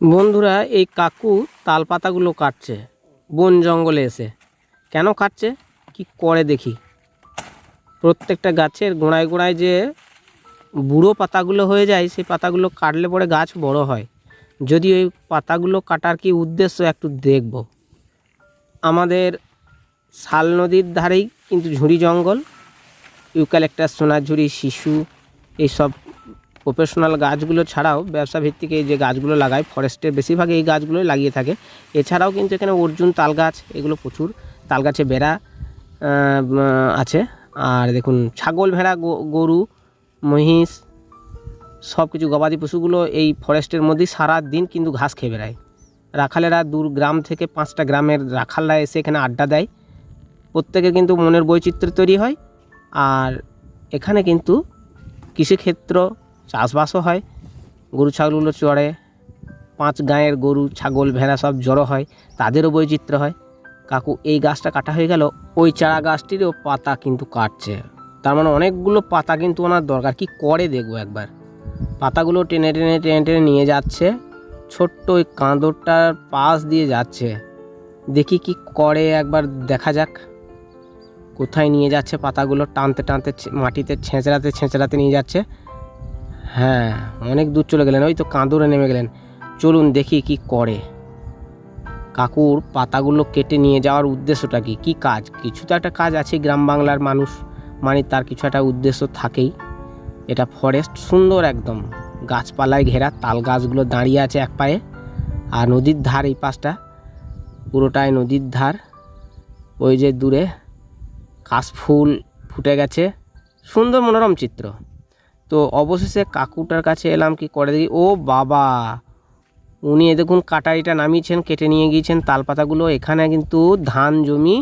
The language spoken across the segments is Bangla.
বন্ধুরা, এই কাকু তাল পাতাগুলো কাটছে। বন জঙ্গলে এসে। কেন কাটছে? কি করে দেখি। প্রত্যেকটা গাছের গোড়ায় গোড়ায় যে বুড়ো পাতাগুলো হয়ে যায়, সেই পাতাগুলো কাটলে পরে গাছ বড় হয়। যদি ওই পাতাগুলো কাটার কি উদ্দেশ্য একটু দেখব। আমাদের শাল নদীর ধারেই কিন্তু ঝুড়ি জঙ্গল। ইউক্যালেক্টাস সোনাঝুরি, শিশু, এইসব প্রফেশনাল গাছগুলো ছাড়াও ব্যবসা ভিত্তিক এই যে গাছগুলো লাগায় ফরেস্টের বেশিরভাগ এই গাছগুলোই লাগিয়ে থাকে। এছাড়াও কিন্তু এখানে অর্জুন তাল গাছ, এগুলো প্রচুর। তাল গাছে বেড়া আছে। আর দেখুন, ছাগল ভেড়া গরু, মহিষ সব কিছু গবাদি পশুগুলো এই ফরেস্টের মধ্যেই সারা দিন কিন্তু ঘাস খেয়ে বেড়ায়। রাখালেরা দূর গ্রাম থেকে পাঁচটা গ্রামের রাখালরা এসে এখানে আড্ডা দেয়। প্রত্যেকের কিন্তু মনের বৈচিত্র্য তৈরি হয়। আর এখানে কিন্তু কৃষিক্ষেত্র চাষবাসও হয়, গরু, ছাগলগুলো চড়ে, পাঁচ গাঁয়ের গরু, ছাগল, ভেড়া সব জড়ো হয়, তাদেরও বৈচিত্র্য হয়। কাকু, এই গাছটা কাটা হয়ে গেল, ওই চারা গাছটিরও পাতা কিন্তু কাটছে। তার মানে অনেকগুলো পাতা কিন্তু ওনার দরকার। কি করে দেখব একবার? পাতাগুলো টেনে টেনে টেনে টেনে নিয়ে যাচ্ছে, ছোট্ট ওই কাঁদরটার পাশ দিয়ে যাচ্ছে। দেখি কি করে একবার দেখা যাক। কোথায় নিয়ে যাচ্ছে পাতাগুলো? টানতে টানতে মাটিতে ছেঁচড়াতে ছেঁচড়াতে নিয়ে যাচ্ছে। হ্যাঁ অনেক দূর চলে গেলেন, ওই তো কাঁদরে নেমে গেলেন। চলুন দেখি কি করে। কাকুর পাতাগুলো কেটে নিয়ে যাওয়ার উদ্দেশ্যটা কি? কি কাজ? কিছু তো একটা কাজ আছে, গ্রাম বাংলার মানুষ মানে তার কিছু একটা উদ্দেশ্য থাকেই। এটা ফরেস্ট সুন্দর একদম। গাছপালায় ঘেরা, তাল গাছগুলো দাঁড়িয়ে আছে এক পায়ে, আর নদীর ধার এই পাশটা। পুরোটাই নদীর ধার। ওই যে দূরে কাশফুল ফুটে গেছে। সুন্দর মনোরম চিত্র। তো অবশেষে কাকুটার কাছে এলাম, কি করে দেখি? ও বাবা! উনি এ দেখুন কাটারিটা নামিয়েছেন, কেটে নিয়ে গিয়েছেন, তালপাতাগুলো, এখানে কিন্তু ধান জমি,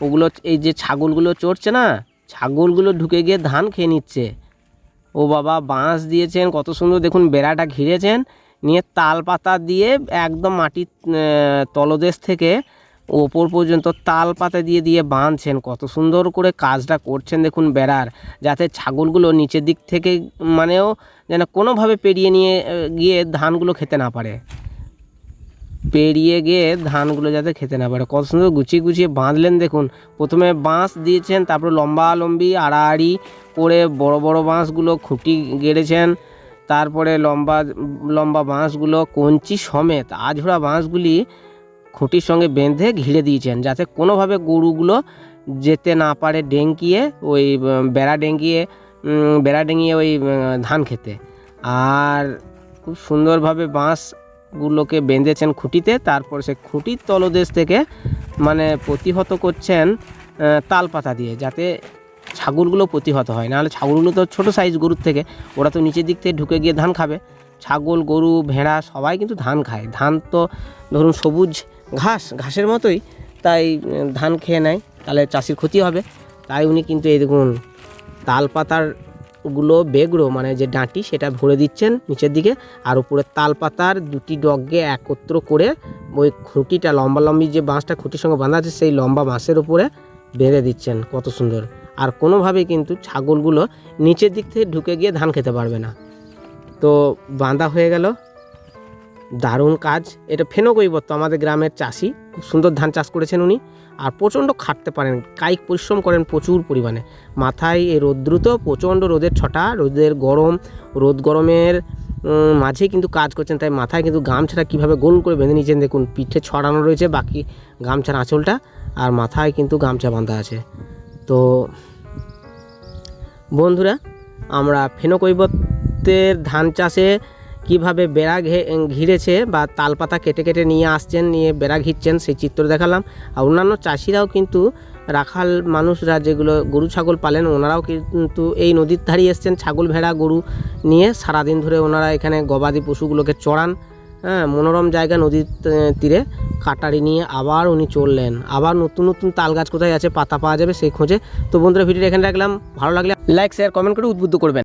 ওগুলো এই যে ছাগলগুলো চড়ছে না, ছাগলগুলো ঢুকে গিয়ে ধান খেয়ে নিচ্ছে। ও বাবা, বাঁশ দিয়েছেন, কত সুন্দর দেখুন, বেড়াটা ঘিরেছেন, নিয়ে তাল পাতা দিয়ে একদম মাটির তলদেশ থেকে ওপর পর্যন্ত তাল পাতা দিয়ে দিয়ে বাঁধছেন। কত সুন্দর করে কাজটা করছেন দেখুন বেড়ার, যাতে ছাগলগুলো নিচের দিক থেকে মানেও যেন কোনোভাবে পেরিয়ে নিয়ে গিয়ে ধানগুলো খেতে না পারে। পেরিয়ে গিয়ে ধানগুলো যাতে খেতে না পারে। কত সুন্দর গুছিয়ে গুছিয়ে বাঁধলেন দেখুন। প্রথমে বাঁশ দিয়েছেন, তারপরে লম্বা লম্বি আড়াআড়ি করে বড় বড় বাঁশগুলো খুঁটি গেড়েছেন, তারপরে লম্বা লম্বা বাঁশগুলো কঞ্চি সমেত আঝোড়া বাঁশগুলি খুঁটির সঙ্গে বেঁধে ঘিরে দিয়েছেন যাতে কোনোভাবে গরুগুলো যেতে না পারে ডেঙ্কিয়ে, ওই বেড়া ডেঙ্গিয়ে বেড়া ডেঙ্গিয়ে ওই ধান খেতে। আর খুব সুন্দরভাবে বাঁশগুলোকে বেঁধেছেন খুঁটিতে, তারপর সে খুঁটির তলদেশ থেকে মানে প্রতিহত করছেন তাল পাতা দিয়ে যাতে ছাগলগুলো প্রতিহত হয়। নাহলে ছাগলগুলো তো ছোটো সাইজ গরুর থেকে, ওরা তো নিচের দিক থেকে ঢুকে গিয়ে ধান খাবে। ছাগল, গরু, ভেড়া সবাই কিন্তু ধান খায়। ধান তো ধরুন সবুজ ঘাস, ঘাসের মতোই, তাই ধান খেয়ে নেয়, তাহলে চাষির ক্ষতি হবে। তাই উনি কিন্তু এই দেখুন তাল পাতারগুলো বেগড়ো মানে যে ডাঁটি, সেটা ভরে দিচ্ছেন নিচের দিকে, আর উপরে তাল পাতার দুটি ডগকে একত্র করে ওই খুঁটিটা, লম্বা লম্বি যে বাঁশটা, খুঁটির সঙ্গে বাঁধা আছে, সেই লম্বা বাঁশের উপরে বেঁধে দিচ্ছেন, কত সুন্দর। আর কোনোভাবেই কিন্তু ছাগলগুলো নিচের দিক থেকে ঢুকে গিয়ে ধান খেতে পারবে না। তো বাঁধা হয়ে গেল দারুণ কাজ। এটা ফেনো কৈবত্য আমাদের গ্রামের চাষি। খুব সুন্দর ধান চাষ করেছেন উনি। আর প্রচণ্ড খাটতে পারেন, কায়িক পরিশ্রম করেন প্রচুর পরিমাণে। মাথায় এই রৌদ্রুত প্রচণ্ড রোদের ছটা, রোদের গরম। রোদ গরমের মাঝে কিন্তু কাজ করছেন, তাই মাথায় কিন্তু গামছাটা কীভাবে গোল করে বেঁধে নিয়েছেন দেখুন, পিঠে ছড়ানো রয়েছে, বাকি গামছার আঁচলটা, আর মাথায় কিন্তু গামছা বাঁধা আছে। তো, বন্ধুরা, আমরা ফেনকৈবত্যের ধান চাষে কীভাবে বেড়া ঘিরেছে বা তালপাতা কেটে কেটে নিয়ে আসছেন, নিয়ে বেড়া ঘিরছেন, সেই চিত্র দেখালাম। আর অন্যান্য চাষিরাও কিন্তু রাখাল মানুষরা যেগুলো গরু, ছাগল পালেন, ওনারাও কিন্তু এই নদীর ধারে এসছেন, ছাগল, ভেড়া, গরু নিয়ে সারাদিন ধরে ওনারা এখানে গবাদি পশুগুলোকে চড়ান। হ্যাঁ মনোরম জায়গা নদীর তীরে কাটারি নিয়ে আবার উনি চললেন আবার নতুন নতুন তাল গাছ কোথায় আছে পাতা পাওয়া যাবে সেই খোঁজে। তো বন্ধুরা, ভিডিওটা এখানে রাখলাম। ভালো লাগলে লাইক, শেয়ার, কমেন্ট করে উদ্বুদ্ধ করবেন।